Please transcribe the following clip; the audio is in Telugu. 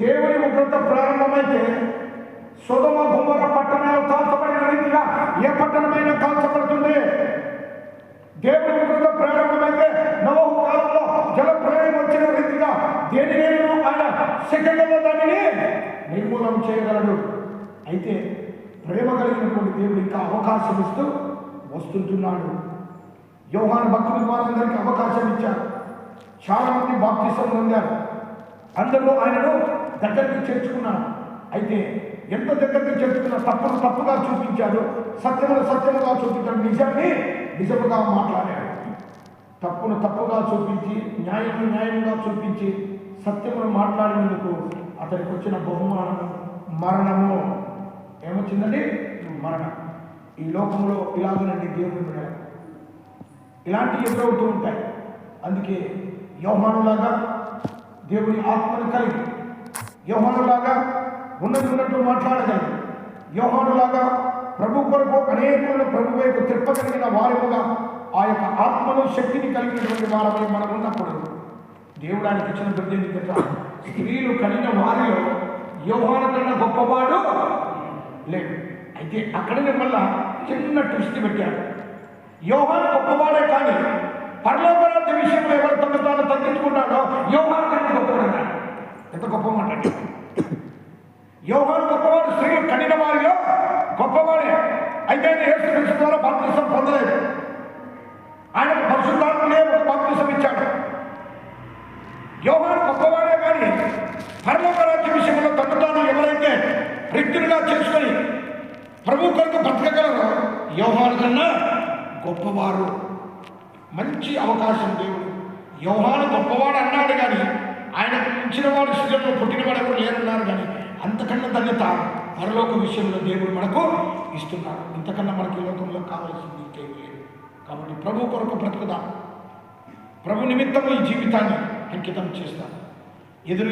దేవుని ఉగ్రత ప్రారంభమైతే సుధమ గుమ్మర పట్టణాలు కాల్చబడిన రీతిగా ఏ పట్టణమైనా కాల్చబడుతుంది. దేవుని ఉగ్రత ప్రారంభమైతే నవహు కాలంలో జల ప్రళయం వచ్చిన రీతిగా దేని నేను ఆయన సెకండ్లో దానిని నిర్మూలన చేయగలడు. అయితే ప్రేమ కలిగినటువంటి దేవుడు ఇంకా అవకాశం ఇస్తూ వస్తుంటున్నాడు. యోహాన్ భక్తులు వారందరికీ అవకాశం ఇచ్చారు. చాలా మంది బాప్తిసం పొందారు. అందరూ ఆయనను దగ్గరికి చేర్చుకున్నారు అయితే ఎంత దగ్గరికి చేర్చుకున్నా తప్పును తప్పుగా చూపించాడు. సత్యమును సత్యముగా చూపించాడు. నిజాన్ని నిజముగా మాట్లాడాడు. తప్పును తప్పుగా చూపించి న్యాయం న్యాయంగా చూపించి సత్యమును మాట్లాడినందుకు అతనికి వచ్చిన బహుమానము మరణము. ఏమొచ్చిందండి? మరణం. ఈ లోకంలో ఇలాగనండి దేవుని బిడ్డలు. ఇలాంటివి ఎదురవుతూ ఉంటాయి. అందుకే యోహానులాగా దేవుని ఆత్మను కలిగి యోహానులాగా ఉన్నది ఉన్నట్టు మాట్లాడగలరు. యోహానులాగా ప్రభు కొరకు అనేకులను ప్రభు వైపు తిప్పగలిగిన వారముగా ఆ యొక్క ఆత్మను శక్తిని కలిగినటువంటి వారమై మనం ఉన్నప్పుడు దేవుడు ఆయనకి ఇచ్చిన బిడ్డని స్త్రీలు కలిగిన వారిలో యోహాను కన్నా గొప్పవాడు లేడు. అయితే అక్కడనే మళ్ళా చిన్న ట్విస్ట్ పెట్టాడు యోహాను గొప్పవాడే కానీ పరలోకరాజ్య విషయంలో ఎవరు తమ తాను తగ్గించుకున్నాడో యోహాను కన్నా గొప్పవాడన్నాడు ఎంత గొప్ప మాట అంటే. యోహాను గొప్పవాడు స్త్రీలు కనిన వారిలో గొప్పవాడే. అయితే ఆయన యేసు క్రీస్తు ద్వారా బాప్తిసం పొందలేదు. ఆయన పరిశుద్ధాత్మనే ఒక బాప్తిసం ఇచ్చాడు. యోగాలు గొప్పవాడే కానీ పరలోక రాజ్య విషయంలో తను ఎవరైతే రిక్తులుగా చేసుకొని ప్రభు కొరకు బ్రతకగలరు యోహాను కన్నా గొప్పవారు. మంచి అవకాశం దేవుడు. యోహాను గొప్పవాడు అన్నాడు కానీ ఆయన ఇచ్చిన వాడు శిలంలో పుట్టినవాడు ఎవరు లేరన్నారు కానీ అంతకన్నా ధన్యత పరలోక విషయంలో దేవుడు మనకు ఇస్తున్నారు ఇంతకన్నా మనకి లోకంలో కావాల్సింది ఇంకేం లేదు. కాబట్టి ప్రభు కొరకు బ్రతుకుదాం. ప్రభు నిమిత్తం ఈ జీవితాన్ని అంకితం చేస్తాం. ఎదురు